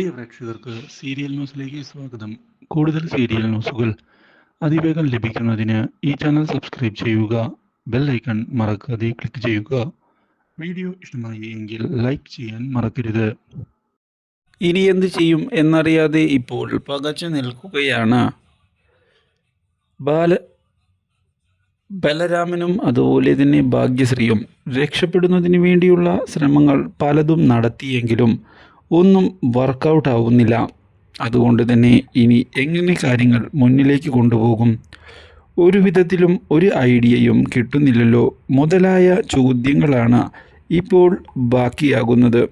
പ്രിയ പ്രേക്ഷകർക്ക് സീരിയൽ ന്യൂസിലേക്ക് സ്വാഗതം. കൂടുതൽ സീരിയൽ ന്യൂസുകൾ അതിവേഗം ലഭിക്കുന്നതിന് ഈ ചാനൽ സബ്സ്ക്രൈബ് ചെയ്യുക ബെൽ ഐക്കൺ മറക്കാതെ ക്ലിക്ക് ചെയ്യുക. വീഡിയോ ഇഷ്ടമായി എങ്കിൽ ലൈക്ക് ചെയ്യാൻ മറക്കരുത്. ഇനി എന്ത് ചെയ്യും എന്നറിയാതെ ഇപ്പോൾ പകച്ചു നിൽക്കുകയാണ്. ബാല ബലരാമനും അതുപോലെ തന്നെ ഭാഗ്യശ്രീയും രക്ഷപ്പെടുന്നതിന് വേണ്ടിയുള്ള ശ്രമങ്ങൾ പലതും നടത്തിയെങ്കിലും ഒന്നും വർക്കൗട്ട് ആവുന്നില്ല. അതുകൊണ്ട് തന്നെ ഇനി എങ്ങനെ കാര്യങ്ങൾ മുന്നിലേക്ക് കൊണ്ടുപോകും? ഒരു വിധത്തിലും ഒരു ഐഡിയയും കിട്ടുന്നില്ലല്ലോ. മുതലായ ചോദ്യങ്ങളാണ് ഇപ്പോൾ ബാക്കിയാകുന്നത്.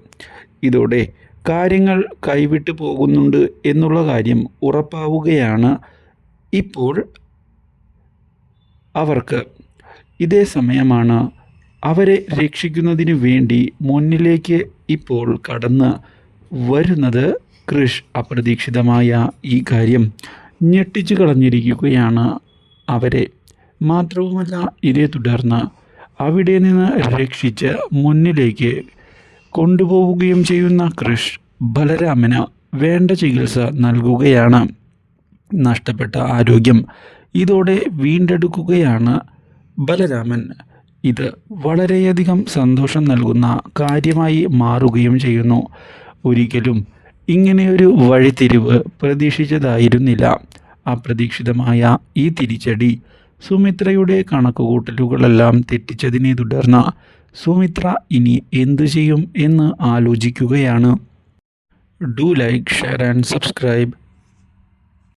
ഇതോടെ കാര്യങ്ങൾ കൈവിട്ടു പോകുന്നുണ്ട് എന്നുള്ള കാര്യം ഉറപ്പാവുകയാണ് ഇപ്പോൾ അവർക്ക്. ഇതേ സമയമാണ് അവരെ രക്ഷിക്കുന്നതിന് വേണ്ടി മുന്നിലേക്ക് ഇപ്പോൾ കടന്ന് വരുന്നത് കൃഷ് അപ്രതീക്ഷിതമായ ഈ കാര്യം ഞെട്ടിച്ചു കളഞ്ഞിരിക്കുകയാണ് അവരെ. മാത്രവുമല്ല ഇതേ തുടർന്ന് അവിടെ നിന്ന് രക്ഷിച്ച് മുന്നിലേക്ക് കൊണ്ടുപോവുകയും ചെയ്യുന്ന കൃഷ് ബലരാമന് വേണ്ട ചികിത്സ നൽകുകയാണ്. നഷ്ടപ്പെട്ട ആരോഗ്യം ഇതോടെ വീണ്ടെടുക്കുകയാണ് ബലരാമൻ. ഇത് വളരെയധികം സന്തോഷം നൽകുന്ന കാര്യമായി മാറുകയും ചെയ്യുന്നു. ഒരിക്കലും ഇങ്ങനെയൊരു വഴിത്തിരിവ് പ്രതീക്ഷിച്ചതായിരുന്നില്ല. അപ്രതീക്ഷിതമായ ഈ തിരിച്ചടി സുമിത്രയുടെ കണക്കുകൂട്ടലുകളെല്ലാം തെറ്റിച്ചതിനെ തുടർന്ന് സുമിത്ര ഇനി എന്തു ചെയ്യും എന്ന് ആലോചിക്കുകയാണ്. Do like share and subscribe.